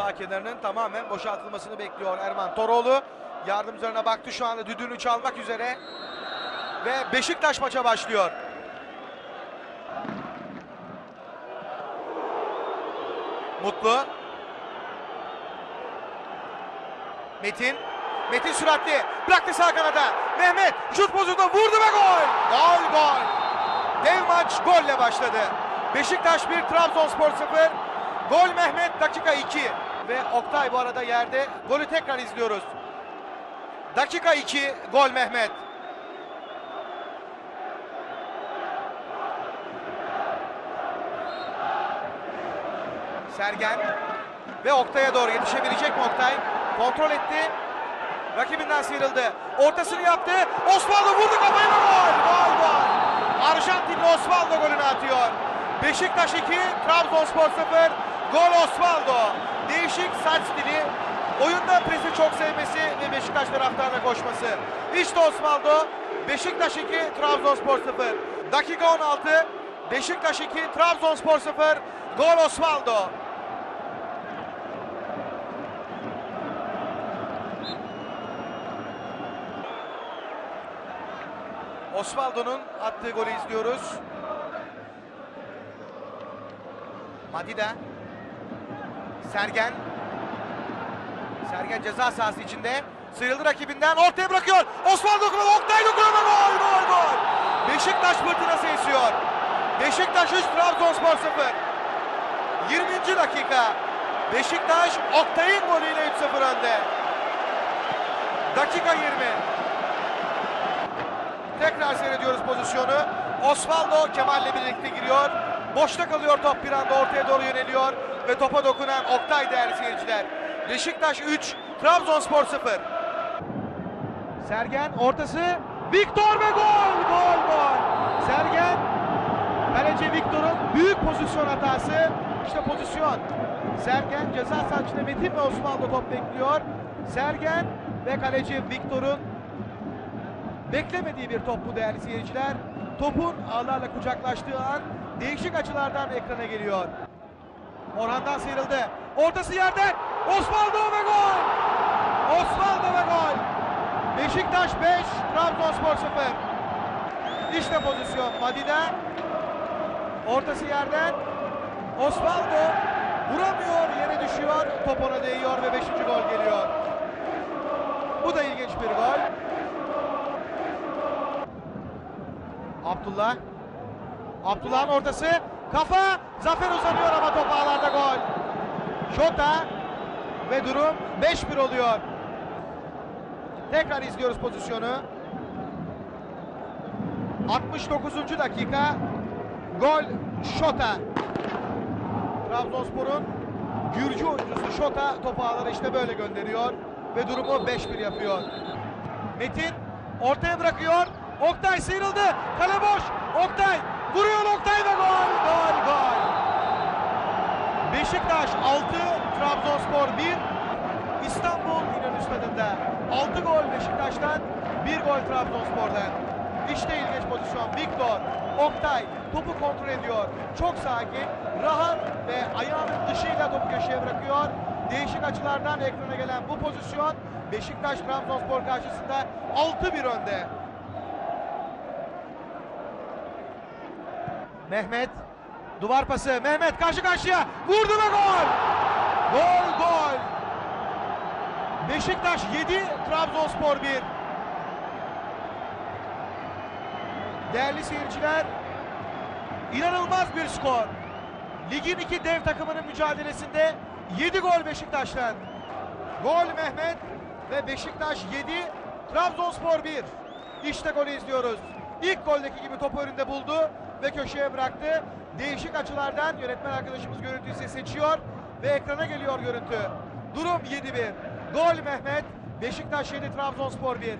Sağ kenarının tamamen boşaltılmasını bekliyor Erman Toroğlu. Yardımcılarına baktı şu anda düdüğünü çalmak üzere. Ve Beşiktaş maça başlıyor. Mutlu. Metin. Metin süratli. Bıraktı sağ kanada. Mehmet şut pozisyonunda vurdu ve gol. Gol gol. Dev maç golle başladı. Beşiktaş 1, Trabzonspor 0. Gol Mehmet dakika 2. Ve Oktay bu arada yerde. Golü tekrar izliyoruz. Dakika 2 gol Mehmet. Sergen ve Oktay'a doğru yetişebilecek mi Oktay? Kontrol etti. Rakibinden sıyrıldı. Ortasını yaptı. Osvaldo vurdu kafayı ve gol. Gol gol. Arjantinli Osvaldo golünü atıyor. Beşiktaş 2, Trabzonspor 0. Gol Osvaldo. Değişik saç stili. Oyunda presi çok sevmesi ve Beşiktaş taraftarına koşması. İşte Osvaldo. Beşiktaş 2, Trabzonspor 0. Dakika 16. Beşiktaş 2, Trabzonspor 0. Gol Osvaldo. Osvaldo'nun attığı golü izliyoruz. Madida. Sergen. Sergen ceza sahası içinde. Sıyrıldı rakibinden ortaya bırakıyor. Osvaldo dokunuyor. Oktay ve Gol gol gol. Beşiktaş fırtınası esiyor. Beşiktaş 3 Trabzonspor 0. 20. dakika. Beşiktaş Oktay'ın golüyle 3-0 önde. Dakika 20. Tekrar seyrediyoruz pozisyonu. Osvaldo Kemal'le birlikte giriyor. Boşta kalıyor top bir anda ortaya doğru yöneliyor. Ve topa dokunan Oktay değerli seyirciler. Beşiktaş 3, Trabzonspor 0. Sergen ortası. Victor ve gol! Gol gol! Sergen Kaleci Victor'un büyük pozisyon hatası. İşte pozisyon. Sergen ceza sahasında Metin ve Osvaldo top bekliyor. Sergen ve kaleci Victor'un beklemediği bir top bu değerli seyirciler. Topun ağlarla kucaklaştığı an değişik açılardan ekrana geliyor. Orhan'dan sıyrıldı. Ortası yerden. Osvaldo ve gol. Osvaldo ve gol. Beşiktaş 5, Trabzonspor 0. İşte pozisyon. Madida. Ortası yerden. Osvaldo vuramıyor, yere düşüyor. Top ona değiyor ve 5. gol geliyor. Bu da ilginç bir gol. Abdullah. Abdullah'ın ortası. Kafa. Zafer uzanıyor ama top ağlarda gol. Şota. Ve durum 5-1 oluyor. Tekrar izliyoruz pozisyonu. 69. dakika. Gol Şota. Trabzonspor'un Gürcü oyuncusu Şota topu ağlara işte böyle gönderiyor. Ve durumu 5-1 yapıyor. Metin ortaya bırakıyor. Oktay sıyrıldı. Kale boş. Oktay vuruyor Oktay ve gol. Gol gol. Beşiktaş 6, Trabzonspor 1. İstanbul İnönü Stadı'nda 6 gol Beşiktaş'tan, 1 gol Trabzonspor'dan. İşte ilginç pozisyon. Victor, Oktay topu kontrol ediyor. Çok sakin, rahat ve ayağının dışıyla topu köşeye bırakıyor. Değişik açılardan ekrana gelen bu pozisyon Beşiktaş Trabzonspor karşısında 6-1 önde. Mehmet duvar pası. Mehmet karşı karşıya vurdu ve gol. Gol gol. Beşiktaş 7, Trabzonspor 1. Değerli seyirciler, inanılmaz bir skor. Ligin iki dev takımının mücadelesinde 7 gol Beşiktaş'tan. Gol Mehmet ve Beşiktaş 7, Trabzonspor 1. İşte golü izliyoruz. İlk goldeki gibi topu önünde buldu ve köşeye bıraktı. Değişik açılardan yönetmen arkadaşımız görüntüyü seçiyor ve ekrana geliyor görüntü. Durum 7-1. Gol Mehmet, Beşiktaş 7, Trabzonspor 1.